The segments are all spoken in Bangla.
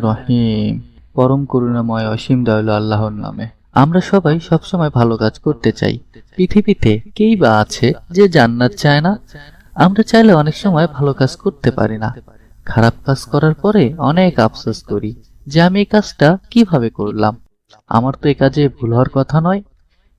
রহিম পরম করুণাময় অসীম দয়ালু আল্লাহর নামে। আমরা সবাই সবসময় ভালো কাজ করতে চাই। পৃথিবীতে কেই বা আছে যে জান্নাত চায় না? আমরা চাইলে অনেক সময় ভালো কাজ করতে পারি না। খারাপ কাজ করার পরে অনেক আফসোস করি যে আমি এই কাজটা কীভাবে করলাম। আমার তো এই কাজে ভুল হওয়ার কথা নয়।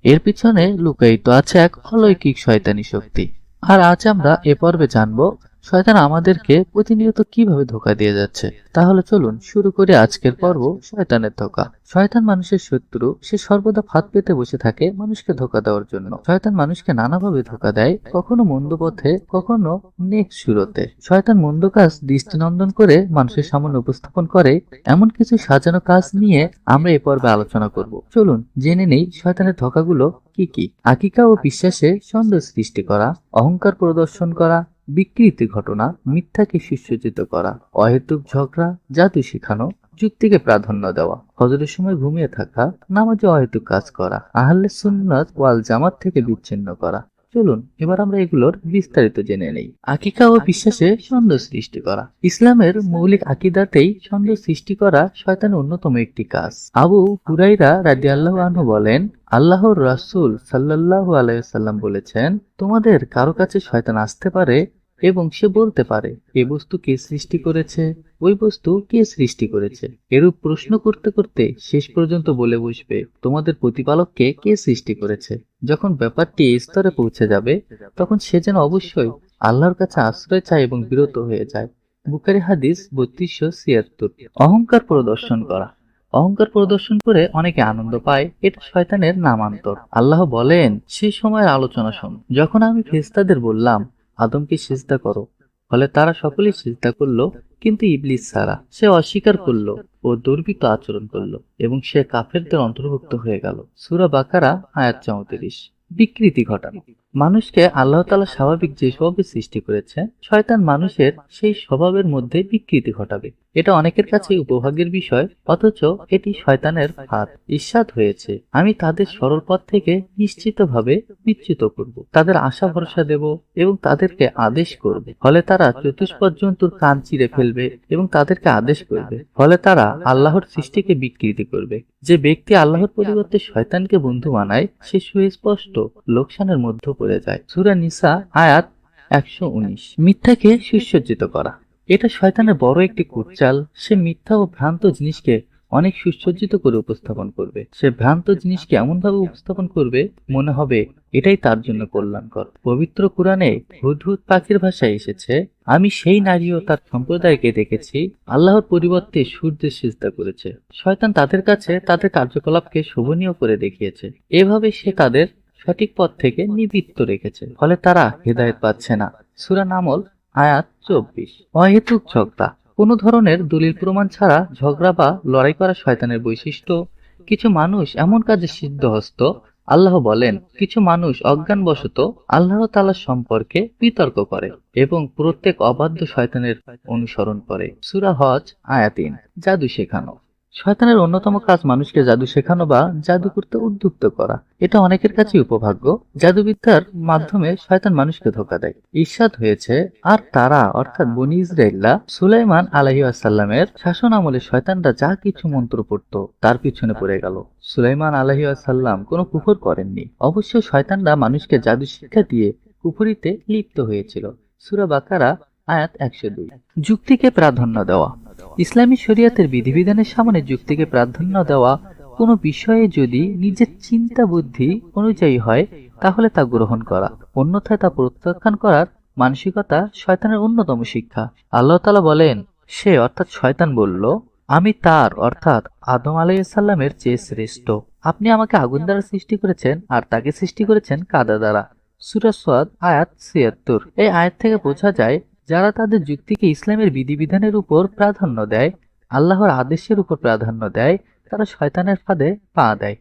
এর পিছনে লুকায়িত আছে এক অলৌকিক শয়তানি শক্তি। আর আজ আমরা এ পর্বে জানব শয়তান আমাদেরকে প্রতিনিয়ত কীভাবে ধোকা দিয়ে যাচ্ছে? তাহলে চলুন শুরু করি আজকের পর্ব শয়তানের ধোকা। শয়তান মানুষের শত্রু, সে সর্বদা ফাঁদ পেতে বসে থাকে মানুষকে ধোকা দেওয়ার জন্য। শয়তান মানুষকে নানাভাবে ধোকা দেয়, কখনো মন্দ পথে, কখনো নেক সুরতে। শয়তান মন্দ কাজ দৃষ্টিনন্দন করে মানুষের সামনে উপস্থাপন করে, এমন কিছু সাজানো কাজ নিয়ে আমরা এ পর্বে আলোচনা করব। চলুন জেনে নেই শয়তানের ধোকাগুলো কি কি। আকিকা ও বিশ্বাসে সন্দেহ সৃষ্টি করা, অহংকার প্রদর্শন করা বিকৃতি ঘটনা মিথ্যাকে সুসজ্জিত করা, অহেতুক ঝগড়া, জাদু শেখানো, যুক্তিকে প্রাধান্য দেওয়া হজরের সময় ঘুমিয়ে থাকা, নামাজে অহেতুক কাজ করা, আহলে সুন্নাত ওয়াল জামাত থেকে বিচ্ছিন্ন করা। চলুন, এবার আমরা এগুলোর বিস্তারিত জেনে নেই। আকিকা ও বিশ্বাসে সন্দেহ সৃষ্টি করা। ইসলামের মৌলিক আকিদাতেই সন্দেহ সৃষ্টি করা শয়তানের অন্যতম একটি কাজ। আবু হুরাইরা রাজি আল্লাহ আনহু বলেন, আল্লাহর রাসূল সাল্লাল্লাহু আলাইসাল্লাম বলেছেন, তোমাদের কারও কাছে শয়তান আসতে পারে এবং সে বলতে পারে, এ বস্তু কে সৃষ্টি করেছে? ওই বস্তু কে সৃষ্টি করেছে? এরূপ প্রশ্ন করতে করতে শেষ পর্যন্ত বলে বসবে, তোমাদের প্রতিপালককে কে? সৃষ্টি করেছে? যখন ব্যাপারটি এই স্তরে পৌঁছে যাবে, তখন সে যেন অবশ্যই আল্লাহর কাছে আশ্রয় চায় এবং বিরত হয়ে যায়। বুকারি হাদিস বত্রিশশো ছিয়াত্তর। অহংকার প্রদর্শন করা। অহংকার প্রদর্শন করে অনেকে আনন্দ পায়, এটা শয়তানের নামান্তর। আল্লাহ বলেন সেই সময়ের আলোচনা শোন। যখন আমি ফেস্তাদের বললাম আদমকে সিজদা করো। ফলে তারা সকলেই সিজদা করল, কিন্তু ইবলিস সারা সে অস্বীকার করল ও দুর্বৃত্ত আচরণ করল এবং সে কাফেরদের অন্তর্ভুক্ত হয়ে গেল। সুরা বাকারা, আয়াত চৌত্রিশ। বিকৃতি ঘটানো। মানুষকে আল্লাহ তালা স্বাভাবিক যে স্বভাবে সৃষ্টি করেছে, শয়তান মানুষের সেই স্বভাবের মধ্যে বিকৃতি ঘটাবে। এটা অনেকের কাছে উপভাগের বিষয়, অথচ এটি শয়তানের ফাঁদ, ঈর্ষাদ হয়েছে। আমি তাদের সরল পথ থেকে নিশ্চিতভাবে বিচ্যুত করব। তাদের আশা ভরসা দেব এবং তাদেরকে আদেশ করবে। ফলে তারা চতুষ্পদ জন্তুর কান চিরে ফেলবে এবং তাদেরকে আদেশ করবে। ফলে তারা আল্লাহর সৃষ্টিকে বিকৃতি করবে। যে ব্যক্তি আল্লাহর পরিবর্তে শয়তানকে বন্ধু বানায়, সে সুস্পষ্ট লোকসানের মধ্যে পড়ে যায়। সুরা নিসা, আয়াত একশো উনিশ। মিথ্যাকে সুসজ্জিত করা। এটা শয়তানের বড় একটি কুটচাল। সে মিথ্যা ও ভ্রান্ত জিনিসকে অনেক সুসজ্জিত করে উপস্থাপন করবে। সে ভ্রান্ত জিনিসকে এমনভাবে উপস্থাপন করবে, মনে হবে এটাই তার জন্য কল্যাণকর। পবিত্র কোরআনে হুদহুদ পাখির ভাষায় এসেছে, আমি সেই নারী ও তার সম্প্রদায়কে দেখেছি, আল্লাহর পরিবর্তে সূর্যের সিজদা করেছে। শয়তান তাদের কাছে তাদের কার্যকলাপকে শোভনীয় করে দেখিয়েছে। এভাবে সে তাদের সঠিক পথ থেকে নিবৃত্ত রেখেছে। ফলে তারা হেদায়েত পাচ্ছে না। সুরা নামল, আয়াত চব্বিশ। অহেতুক ঝগড়া। কোনো ধরনের দলিল প্রমাণ ছাড়া ঝগড়া বা লড়াই করা শয়তানের বৈশিষ্ট্য। কিছু মানুষ এমন কাজে সিদ্ধহস্ত, আল্লাহ বলেন, কিছু মানুষ অজ্ঞানবশত আল্লাহ তালা সম্পর্কে বিতর্ক করে এবং প্রত্যেক অবাধ্য শয়তানের অনুসরণ করে। সুরা হজ আয়াতিন জাদু শেখানো। শয়তানের অন্যতম কাজ মানুষকে জাদু শেখানো বা জাদু করতে উদ্যুক্ত করা। এটা অনেকের কাছে উপভাগ্য। জাদুবিদ্যার মাধ্যমে শয়তান মানুষকে ধোকা দেয়। ঈর্ষাদ হয়েছে, আর তারা, অর্থাৎ বনি ইসরায়েল্লা সুলাইমান আলহি আসাল্লামের শাসন আমলে শয়তানরা যা কিছু মন্ত্র পড়ত, তার পিছনে পড়ে গেল। সুলাইমান আলহি আসাল্লাম কোনো কুফর করেননি। অবশ্য শয়তানরা মানুষকে জাদু শিক্ষা দিয়ে কুফরিতে লিপ্ত হয়েছিল। সুরা বাকারা, আয়াত একশো দুই। যুক্তিকে প্রাধান্য দেওয়া। ইসলামী শরিয়াতের বিধিবিধানের সামনে যুক্তিকে প্রাধান্য দেওয়া কোনো বিষয়ে যদি নিজের চিন্তা বুদ্ধি অনুযায়ী হয় তাহলে তা গ্রহণ করা। অন্যথায় তা প্রত্যাখ্যান করার মানসিকতা শয়তানের অন্যতম শিক্ষা। আল্লাহ তালা বলেন সে অর্থাৎ শয়তান বলল আমি তার অর্থাৎ আদম আলাইসাল্লামের চেয়ে শ্রেষ্ঠ। আপনি আমাকে আগুন দ্বারা সৃষ্টি করেছেন আর তাকে সৃষ্টি করেছেন কাদা দ্বারা। সুরাসওয়াদ আয়াত ছিয়াত্তর। এই আয়াত থেকে বোঝা যায় যারা তাদের যুক্তিকে ইসলামের বিধিবিধানের উপর প্রাধান্য দেয়, আল্লাহর আদেশের উপর প্রাধান্য দেয়, তারা শয়তানের ফাঁদে পা দেয়।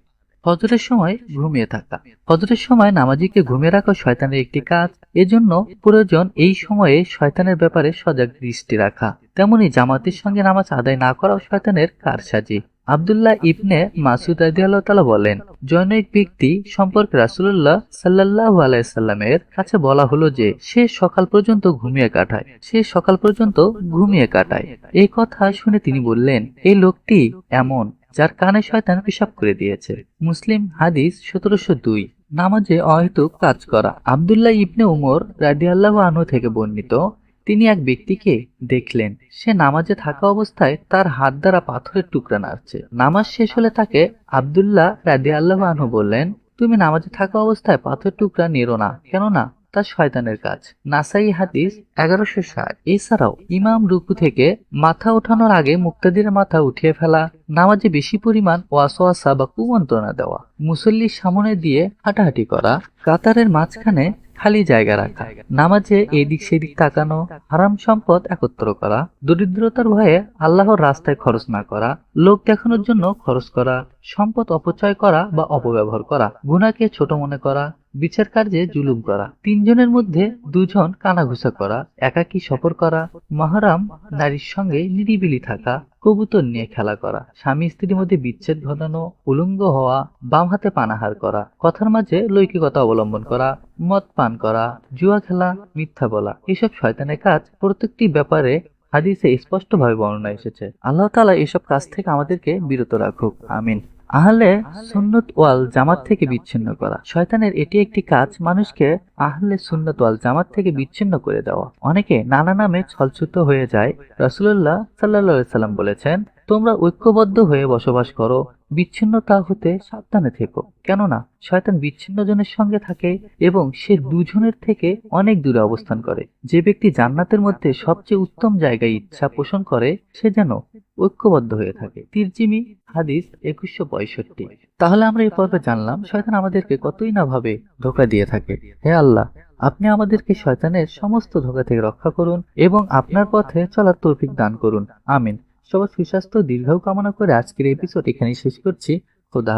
ফজরের সময় ঘুমিয়ে থাকা। ফজরের সময় নামাজিকে ঘুমিয়ে রাখা শয়তানের একটি কাজ। এজন্য প্রয়োজন এই সময়ে শয়তানের ব্যাপারে সজাগ দৃষ্টি রাখা। তেমনি জামাতের সঙ্গে নামাজ আদায় না করাও শয়তানের কারসাজি। আবদুল্লাহ ইবনে মাসুদ রাদিয়াল্লাহু তাআলা বলেন, জনৈক ব্যক্তি সম্পর্কে রাসূলুল্লাহ সাল্লাল্লাহু আলাইহি সাল্লামের কাছে বলা হলো যে, সে সকাল পর্যন্ত ঘুমিয়ে কাটায়। সে সকাল পর্যন্ত ঘুমিয়ে কাটায়। এই কথা শুনে তিনি বললেন, এই লোকটি এমন, যার কানে শয়তান পেশাব করে দিয়েছে। মুসলিম হাদিস সতেরোশো দুই। নামাজে অহেতুক কাজ করা। আবদুল্লাহ ইবনে উমর রাদিয়াল্লাহু আনহু থেকে বর্ণিত তিনি এক ব্যক্তিকে দেখলেন। সে নামাজে থাকা অবস্থায় তার হাত দ্বারা পাথরের টুকরা নাড়ছে। নামাজ শেষ হলে তাকে আবদুল্লাহ রাদি আল্লাহ আনহু বললেন, তুমি নামাজে থাকা অবস্থায় পাথরের টুকরা নেরো না, কেননা তা শয়তানের কাজ। নাসাই হাদিস এগারোশো ষাট। এছাড়াও ইমাম রুকু থেকে মাথা ওঠানোর আগে মুক্তাদির মাথা উঠিয়ে ফেলা, নামাজে বেশি পরিমাণ ওয়াসোয়াসা বা কুমন্ত্রণা দেওয়া, মুসল্লির সামনে দিয়ে হাঁটাহাঁটি করা, কাতারের মাঝখানে খালি জায়গা রাখা। নামাজে এদিক সেদিক তাকানো, হারাম সম্পদ একত্র করা, দরিদ্রতার ভয়ে আল্লাহর রাস্তায় খরচ না করা, লোক দেখানোর জন্য খরচ করা, সম্পদ অপচয় করা বা অপব্যবহার করা গুনাকে ছোট মনে করা, বিচার কার্যে জুলুম করা, তিনজনের মধ্যে দুজন কানাঘুষা করা, একাকী সফর করা, মহারাম, নারীর সঙ্গে নিরিবিলি থাকা কবুতর নিয়ে খেলা করা, স্বামী স্ত্রীর মধ্যে বিচ্ছেদ ঘটানো, উলঙ্গ হওয়া, বাম হাতে পানাহার করা, কথার মাঝে লৈকিকতা অবলম্বন করা, মদ পান করা, জুয়া খেলা, মিথ্যা বলা, এসব শয়তানের কাজ প্রত্যেকটি ব্যাপারে হাদিসে স্পষ্টভাবে বর্ণনা এসেছে। আল্লাহ তালা এসব কাজ থেকে আমাদেরকে বিরত রাখুক। আমিন। আহলে সুন্নত ওয়াল জামাত থেকে বিচ্ছিন্ন করা। শয়তানের এটি একটি কাজ মানুষকে আহলে সুন্নত ওয়াল জামাত থেকে বিচ্ছিন্ন করে দেওয়া। অনেকে নানা নামে ছলছুত হয়ে যায়। রসুল্লাহ সাল্লা সাল্লাম বলেছেন তোমরা ঐক্যবদ্ধ হয়ে বসবাস করো বিচ্ছিন্নতা হতে সাবধানে থেকো। কেননা, শয়তান বিচ্ছিন্ন জনের সঙ্গে থাকে এবং সে দুজনের থেকে অনেক দূরে অবস্থান করে। যে ব্যক্তি জান্নাতের মধ্যে সবচেয়ে উত্তম জায়গায় ইচ্ছা পোষণ করে, সে যেন ঐক্যবদ্ধ হয়ে থাকে। তিরজিমি হাদিস একুশশো পঁয়ষট্টি। তাহলে আমরা এই পর্বে জানলাম, শয়তান আমাদেরকে কতই না ভাবে ধোকা দিয়ে থাকে। হে আল্লাহ, আপনি আমাদেরকে শয়তানের সমস্ত ধোকা থেকে রক্ষা করুন এবং আপনার পথে চলার তৌফিক দান করুন। আমিন। সবার সুস্বাস্থ্য দীর্ঘ দীর্ঘায়ু কামনা করে আজকের এপিসোড এখানেই শেষ করছি। খোদা